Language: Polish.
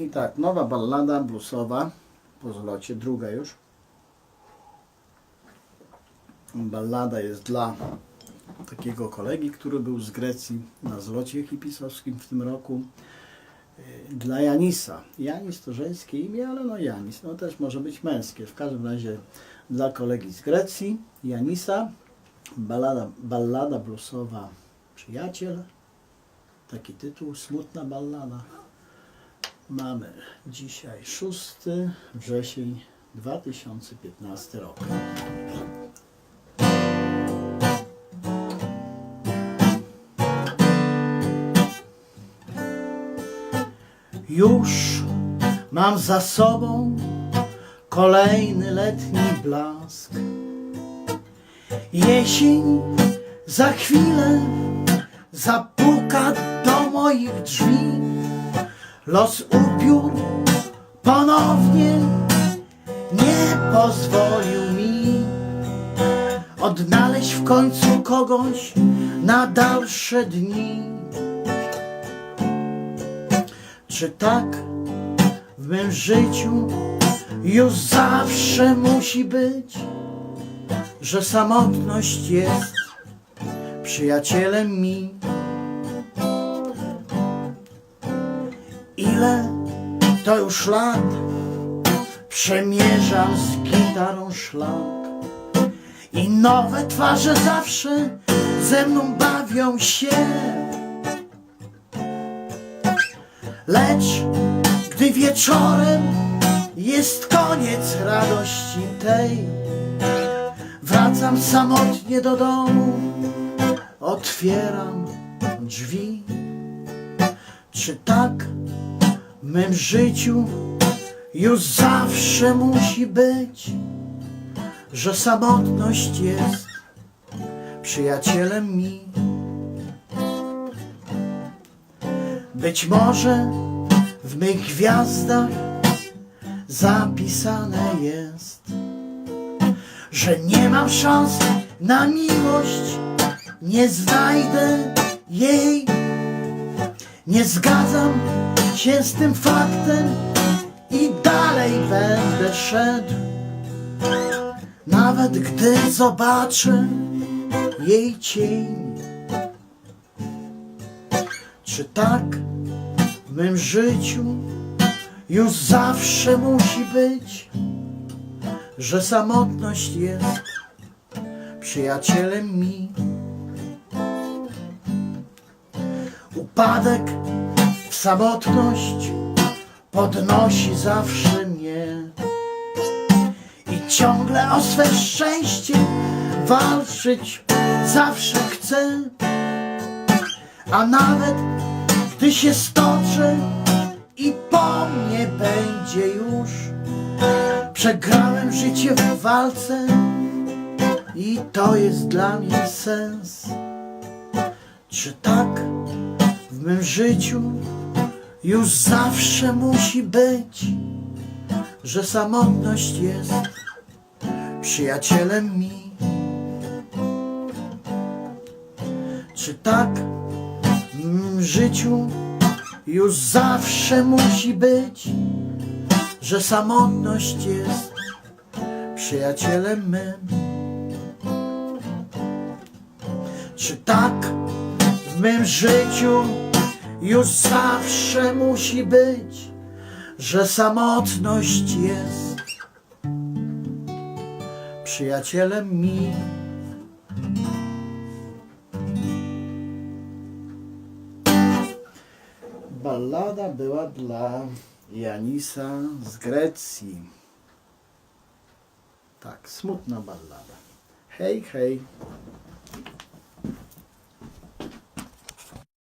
I tak, nowa ballada bluesowa po zlocie, druga już. Ballada jest dla takiego kolegi, który był z Grecji na zlocie hipisowskim w tym roku. Yy, Dla Janisa. Janis to żeńskie imię, ale no Janis, no też może być męskie. W każdym razie dla kolegi z Grecji, Janisa, ballada, ballada bluesowa Przyjaciel. Taki tytuł, smutna ballada. Mamy dzisiaj 6 wrzesień 2015 rok. Już mam za sobą kolejny letni blask. Jesień za chwilę zapuka do moich drzwi. Los upiór ponownie nie pozwolił mi odnaleźć w końcu kogoś na dalsze dni. Czy tak w mym życiu już zawsze musi być, że samotność jest przyjacielem mi? Ile to już lat przemierzam z gitarą szlak i nowe twarze zawsze ze mną bawią się. Lecz gdy wieczorem jest koniec radości tej, wracam samotnie do domu, otwieram drzwi. Czy tak mym życiu już zawsze musi być, że samotność jest przyjacielem mi? Być może w mych gwiazdach zapisane jest, że nie mam szans na miłość, nie znajdę jej. Nie zgadzam się z tym faktem i dalej będę szedł. Nawet gdy zobaczę jej cień. Czy tak w mym życiu już zawsze musi być, że samotność jest przyjacielem mi? Upadek samotność podnosi zawsze mnie i ciągle o swe szczęście walczyć zawsze chcę, a nawet gdy się stoczę i po mnie będzie już, przegrałem życie w walce i to jest dla mnie sens. Czy tak w mym życiu już zawsze musi być, że samotność jest przyjacielem mi? Czy tak w życiu już zawsze musi być, że samotność jest przyjacielem mym? Czy tak w mym życiu już zawsze musi być, że samotność jest przyjacielem mi? Ballada była dla Janisa z Grecji. Tak, smutna ballada. Hej, hej.